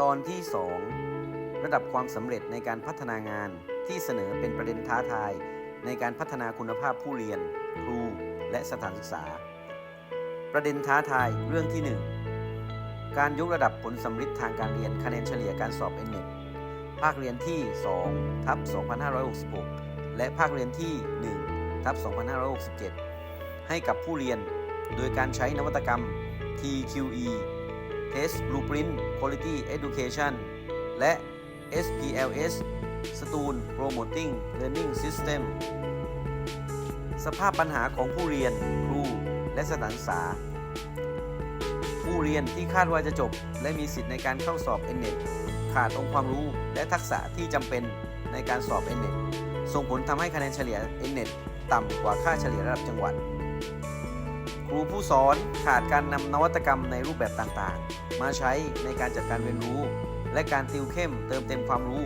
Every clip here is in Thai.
ตอนที่ 2 ระดับความสำเร็จในการพัฒนางานที่เสนอเป็นประเด็นท้าทาย ในการพัฒนาคุณภาพผู้เรียน ครู และสถานศึกษา ประเด็นท้าทายเรื่องที่ 1 การยกระดับผลสำลิดทางการเรียนคะแนนเฉลี่ยการสอบ n อ e t ภาคเรียนที่2ทับ2566 และภาคเรียนที่1ทับ2567 ให้กับผู้เรียน โดยการใช้นวัตกรรม TQE Test Blueprint Quality Education และ SPLS Student Promoting Learning System สภาพปัญหาของผู้เรียน ครู และสถานศึกษา ผู้เรียนที่คาดว่าจะจบ และมีสิทธิ์ในการเข้าสอบ n อ e t ขาดองค์ความรู้และทักษะที่จำเป็นในการสอบ n อ e t ส่งผลทำให้คะแนนเฉลี่ย n อ e t ต่ำกว่าค่าเฉลี่ยระดับจังหวัด ครูผู้สอนขาดการนำนวัตกรรมในรูปแบบต่างๆ มาใช้ในการจัดการเรียนรู้ และการติวเข้มเติมเต็มความรู้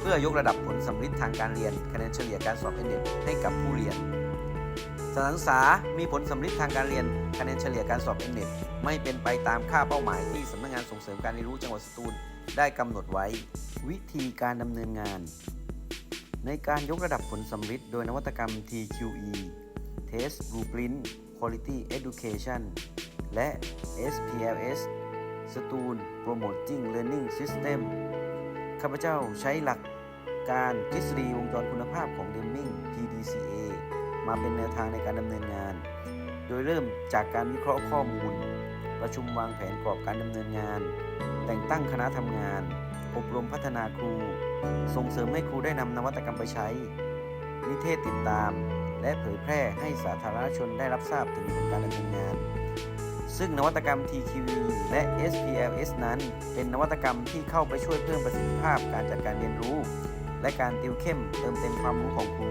เพื่อยกระดับผลสำลิดทางการเรียนคะแนนเฉลี่ยการสอบ n อ e t ให้กับผู้เรียนสถานศึกษามีผลสำลิดทางการเรียนคะแนนเฉลี่ยการสอบ n อ e t ไม่เป็นไปตามค่าเป้าหมายที่สำนักงานส่งเสริมการเรียนรู้จังหวัดสตูลได้กำหนดไว้ วิธีการดำเนินงาน ในการยกระดับผลสำลิดโดยนวัตกรรม TQE Test Blueprint Quality Education และ SPLS Student Promoting Learning System ข้าพเจ้าใช้หลักการทฤษฎีวงจรคุณภาพของ Deming PDCA มาเป็นแนวทางในการดำเนินงาน โดยเริ่มจากการวิเคราะห์ข้อมูล ประชุมวางแผนกรอบการดำเนินงาน แต่งตั้งคณะทำงาน อบรมพัฒนาครู ส่งเสริมให้ครูได้นำนวัตกรรมไปใช้ นิเทศติดตาม และเผยแพร่ให้สาธารณชนได้รับทราบถึงผลการดำเนินงาน ซึ่งนวัตกรรม TQV และ SPLS นั้น เป็นนวัตกรรมที่เข้าไปช่วยเพิ่มประสิทธิภาพการจัดการเรียนรู้ และการติวเข้มเติมเต็มความรู้ของครู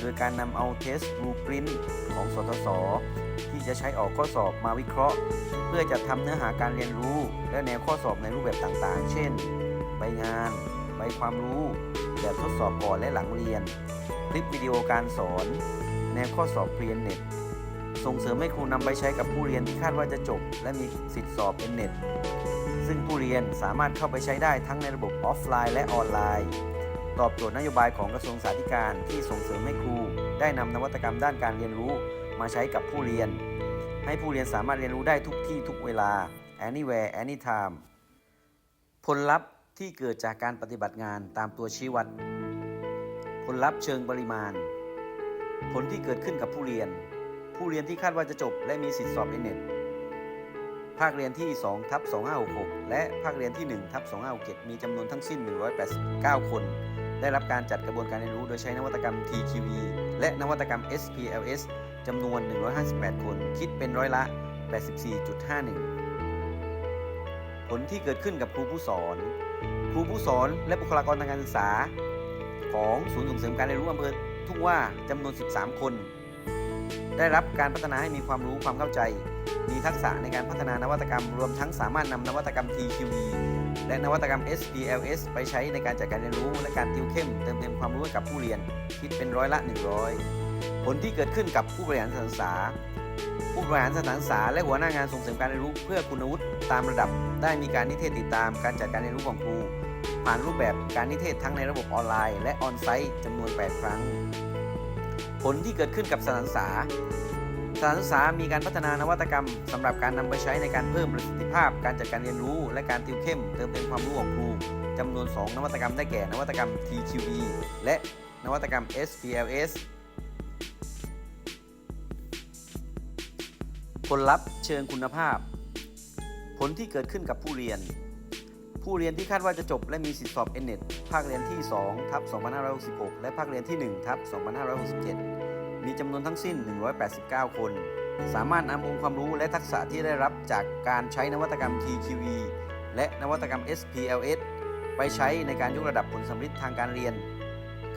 โดยการนำเอา Test Blueprint ของสทศที่จะใช้ออกข้อสอบมาวิเคราะห์ เพื่อจัดทำเนื้อหาการเรียนรู้ และแนวข้อสอบในรูปแบบต่างๆ เช่น ใบงาน ใบความรู้ แบบทดสอบก่อนและหลังเรียน คลิปวิดีโอการสอน แนวข้อสอบเรียนเน็ตส่งเสริมให้ครูนำไปใช้กับผู้เรียนที่คาดว่าจะจบ และมีสิทธิสอบเน็ตซึ่งผู้เรียนสามารถเข้าไปใช้ได้ทั้งในระบบออฟไลน์ และออนไลน์ ตอบโจทย์นโยบายของกระทรวงสาธารณการที่ส่งเสริมให้ครู ได้นำนวัตกรรมด้านการเรียนรู้มาใช้กับผู้เรียน ให้ผู้เรียนสามารถเรียนรู้ได้ทุกที่ทุกเวลา anywhere anytime ผลลัพธ์ที่เกิดจากการปฏิบัติงานตามตัวชี้วัด ผลลัพธ์เชิงปริมาณ ผลที่เกิดขึ้นกับผู้เรียน ผู้เรียนที่คาดว่าจะจบ และมีสิทธิสอบเอเน็ตภาคเรียนที่2ทับ2566 และภาคเรียนที่1ทับ2567 มีจำนวนทั้งสิ้น 189 คน ได้รับการจัดกระบวนการเรียนรู้โดยใช้นวัตกรรม TQE และนวัตกรรม SPLS จำนวน 158 คน คิดเป็นร้อยละ 84.51 ผลที่เกิดขึ้นกับครูผู้สอน ครูผู้สอนและบุคลากรทางการศึกษา ของศูนย์ส่งเสริมการเรียนรู้อำเภอ ทุ่งว่าจำนวน 13 คน ได้รับการพัฒนาให้มีความรู้ความเข้าใจ มีทักษะในการพัฒนานวัตกรรม รวมทั้งสามารถนำนวัตกรรม TQE และนวัตกรรม SPLS ไปใช้ในการจัดการเรียนรู้ และการติวเข้มเติมเต็มความรู้ให้กับผู้เรียน คิดเป็นร้อยละ 100 ผลที่เกิดขึ้นกับผู้บริหารสถานศึกษา ผู้บริหารสถานศึกษาและหัวหน้างานส่งเสริมการเรียนรู้เพื่อคุณวุฒิตามระดับ ได้มีการนิเทศติดตามการจัดการเรียนรู้ของครู ผ่านรูปแบบการนิเทศทั้งในระบบออนไลน์ และออนไซต์จำนวน 8 ครั้ง ผลที่เกิดขึ้นกับสถานศึกษาสถานศึกษามีการพัฒนานวัตกรรมสำหรับการนำไปใช้ในการเพิ่มประสิทธิภาพ การจัดการเรียนรู้ และการติวเข้ม เติมเต็มความรู้ของครูจำนวน 2 นวัตกรรมได้แก่ นวัตกรรม TQE และนวัตกรรม SPLS ผลลัพธ์เชิงคุณภาพ ผลที่เกิดขึ้นกับผู้เรียน ผู้เรียนที่คาดว่าจะจบและมีสิทธิสอบ n อ e t ภาคเรียนที่2ทับ2566 และภาคเรียนที่1ทับ2567 มีจำนวนทั้งสิ้น 189 คน สามารถนำองค์ความรู้และทักษะที่ได้รับจากการใช้นวัตกรรม TQE และนวัตกรรม SPLS ไปใช้ในการยกระดับผลสำลิดทางการเรียน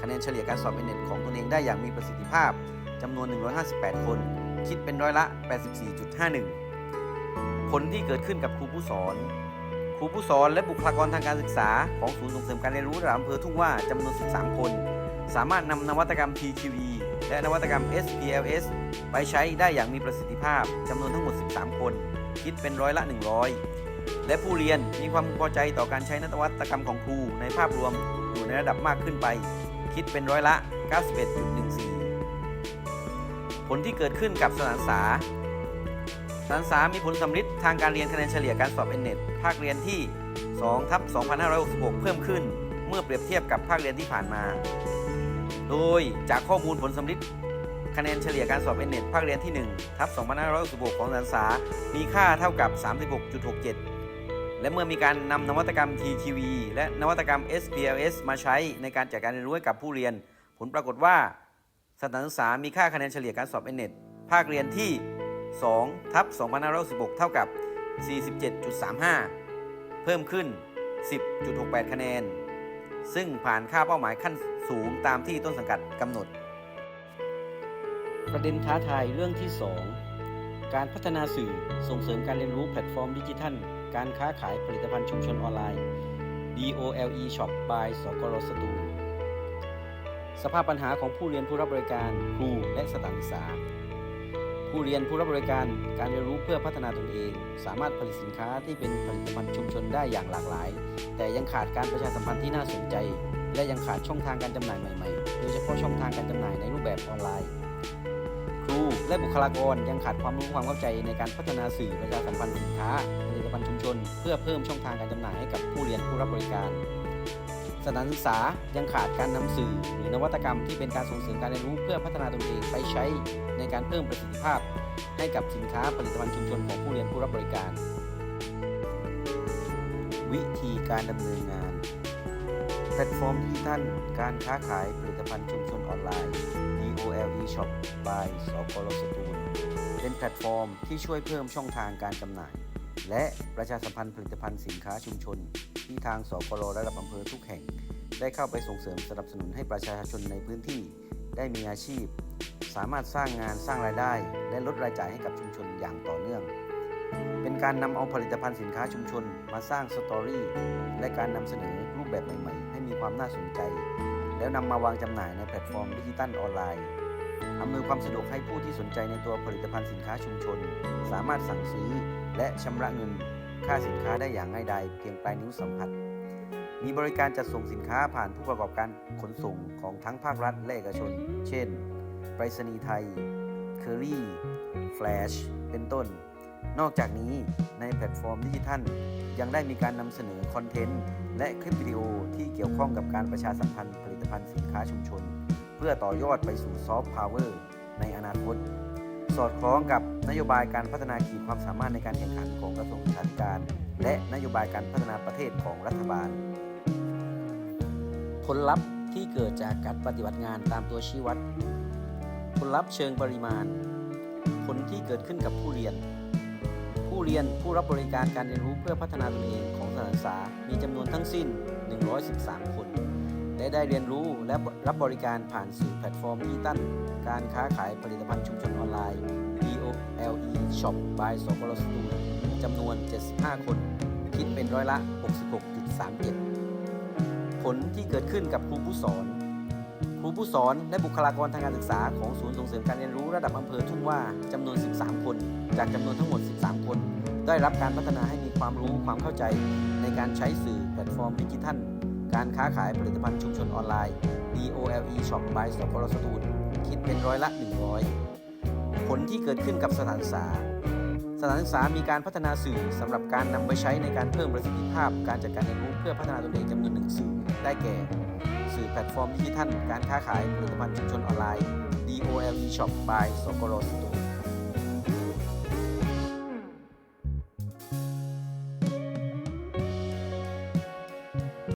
คะแนนเฉลี่ยการสอบ n อ e t ของตนเองได้อย่างมีประสิทธิภาพจำนวน 158 คน คิดเป็นร้อยละ 84.51 ผลที่เกิดขึ้นกับครูผู้สอน ครูผู้สอนและบุคลากรทางการศึกษาของศูนย์ส่งเสริมการเรียนรู้ระดับอำเภอทุ่งว่าจำนวน 13 คน สามารถนำนวัตกรรม TQE และนวัตกรรม SPLS ไปใช้ได้อย่างมีประสิทธิภาพจำนวนทั้งหมด 13 คน คิดเป็นร้อยละ 100 และผู้เรียนมีความพอใจต่อการใช้นวัตกรรมของครูในภาพรวมอยู่ในระดับมากขึ้นไป คิดเป็นร้อยละ 91.14 ผลที่เกิดขึ้นกับสถานศึกษา สถานศึกษามีผลสำลิดทางการเรียนคะแนนเฉลี่ยการสอบ n อ e t ภาคเรียนที่2ทับ2566 เพิ่มขึ้น เมื่อเปรียบเทียบกับภาคเรียนที่ผ่านมา โดยจากข้อมูลผลสำลิดคะแนนเฉลี่ยการสอบ n อ e t ภาคเรียนที่1ทับ2566 ของสถานศึกษามีค่าเท่ากับ 36.67 และเมื่อมีการนำนวัตกรรม TTV และนวัตกรรม SPLS มาใช้ในการจัดการเรียนรู้ให้กับผู้เรียน ผลปรากฏว่าสถานศึกษามีค่าคะแนนเฉลี่ยการสอบ n อ e t ภาคเรียนที่ 2ทับ2566เท่ากับ 47.35 เพิ่มขึ้น 10.68 คะแนน ซึ่งผ่านค่าเป้าหมายขั้นสูงตามที่ต้นสังกัดกำหนด ประเด็นท้าทายเรื่องที่ 2 การพัฒนาสื่อส่งเสริมการเรียนรู้แพลตฟอร์มดิจิทัล การค้าขายผลิตภัณฑ์ชุมชนออนไลน์ DOLE Shop by สกลสตูสภาพปัญหาของผู้เรียนผู้รับบริการครูและสถานศึกษา ผู้เรียนผู้รับบริการการเรียนรู้เพื่อพัฒนาตนเอง สามารถผลิตสินค้าที่เป็นผลิตภัณฑ์ชุมชนได้อย่างหลากหลาย แต่ยังขาดการประชาสัมพันธ์ที่น่าสนใจ และยังขาดช่องทางการจำหน่ายใหม่ๆ โดยเฉพาะช่องทางการจำหน่ายในรูปแบบออนไลน์ ครูและบุคลากรยังขาดความรู้ความเข้าใจในการพัฒนาสื่อประชาสัมพันธ์สินค้าผลิตภัณฑ์ชุมชน เพื่อเพิ่มช่องทางการจำหน่ายให้กับผู้เรียนผู้รับบริการสถานศึกษายังขาดการนำสื่อหรือนวัตกรรมที่เป็นการส่งเสริมการเรียนรู้เพื่อพัฒนาตนเองไปใช้ ในการเพิ่มประสิทธิภาพ ให้กับสินค้าผลิตภัณฑ์ชุมชนของผู้เรียนผู้รับบริการ วิธีการดำเนินงาน แพลตฟอร์มดิจิทัลการค้าขายผลิตภัณฑ์ชุมชนออนไลน์ DOLE Shop by สกลสตูลเป็นแพลตฟอร์มที่ช่วยเพิ่มช่องทางการจำหน่าย และประชาสัมพันธ์ผลิตภัณฑ์สินค้าชุมชน ที่ทางสกลระดับอำเภอทุกแห่ง ได้เข้าไปส่งเสริมสนับสนุนให้ประชาชนในพื้นที่ได้มีอาชีพ สามารถสร้างงานสร้างรายได้ และลดรายจ่ายให้กับชุมชนอย่างต่อเนื่อง เป็นการนำเอาผลิตภัณฑ์สินค้าชุมชนมาสร้างสตอรี่และการนำเสนอรูปแบบใหม่ๆ ให้มีความน่าสนใจ แล้วนำมาวางจำหน่ายในแพลตฟอร์มดิจิตัลออนไลน์อำนวยความสะดวกให้ผู้ที่สนใจในตัวผลิตภัณฑ์สินค้าชุมชน สามารถสั่งซื้อและชำระเงินค่าสินค้าได้อย่างง่ายดายเพียงปลายนิ้วสัมผัส มีบริการจัดส่งสินค้าผ่านผู้ประกอบการขนส่งของทั้งภาครัฐและเอกชน เช่น ไปรษณีย์ไทย เคอรี่ แฟลช เป็นต้น นอกจากนี้ในแพลตฟอร์มดิจิทัล ยังได้มีการนำเสนอคอนเทนต์ และคลิปวิดีโอที่เกี่ยวข้องกับการประชาสัมพันธ์ผลิตภัณฑ์สินค้าชุมชน เพื่อต่อยอดไปสู่ซอฟต์พาวเวอร์ในอนาคต สอดคล้องกับนโยบายการพัฒนาขีดความสามารถในการแข่งขันของกระทรวงศึกษาธิการ และนโยบายการพัฒนาประเทศของรัฐบาล ผลลัพธ์ที่เกิดจากการปฏิบัติงานตามตัวชี้วัด ผลลัพธ์เชิงปริมาณ ผลที่เกิดขึ้นกับผู้เรียน ผู้เรียนผู้รับบริการการเรียนรู้เพื่อพัฒนาตนเองของสถานศึกษามีจำนวนทั้งสิ้น 113 คน และได้เรียนรู้และรับบริการผ่านสื่อแพลตฟอร์มดิจิตัลการค้าขายผลิตภัณฑ์ชุมชนออนไลน์ DOLE Shop by สกลสตูจำนวน 75 คน คิดเป็นร้อยละ 66.37 ผลที่เกิดขึ้นกับครูผู้สอน ครูผู้สอนและบุคลากรทางการศึกษาของศูนย์ส่งเสริมการเรียนรู้ระดับอำเภอทุ่งว่าจำนวน 13 คน จากจำนวนทั้งหมด 13 คน ได้รับการพัฒนาให้มีความรู้ความเข้าใจ ในการใช้สื่อแพลตฟอร์มดิจิทัล การค้าขายผลิตภัณฑ์ชุมชนออนไลน์ DOLE Shop by สกลสตูลคิดเป็นร้อยละ 100 ผลที่เกิดขึ้นกับสถานศึกษา สถานศึกษามีการพัฒนาสื่อสำหรับการนำไปใช้ในการเพิ่มประสิทธิภาพ การจัดการเรียนรู้เพื่อพัฒนาตนเองจำนวนหนึ่งสื่อได้แก่ สื่อแพลตฟอร์มดิจิทัลการค้าขายผลิตภัณฑ์ชุมชนออนไลน์ DOLE Shop by s o k o r o Store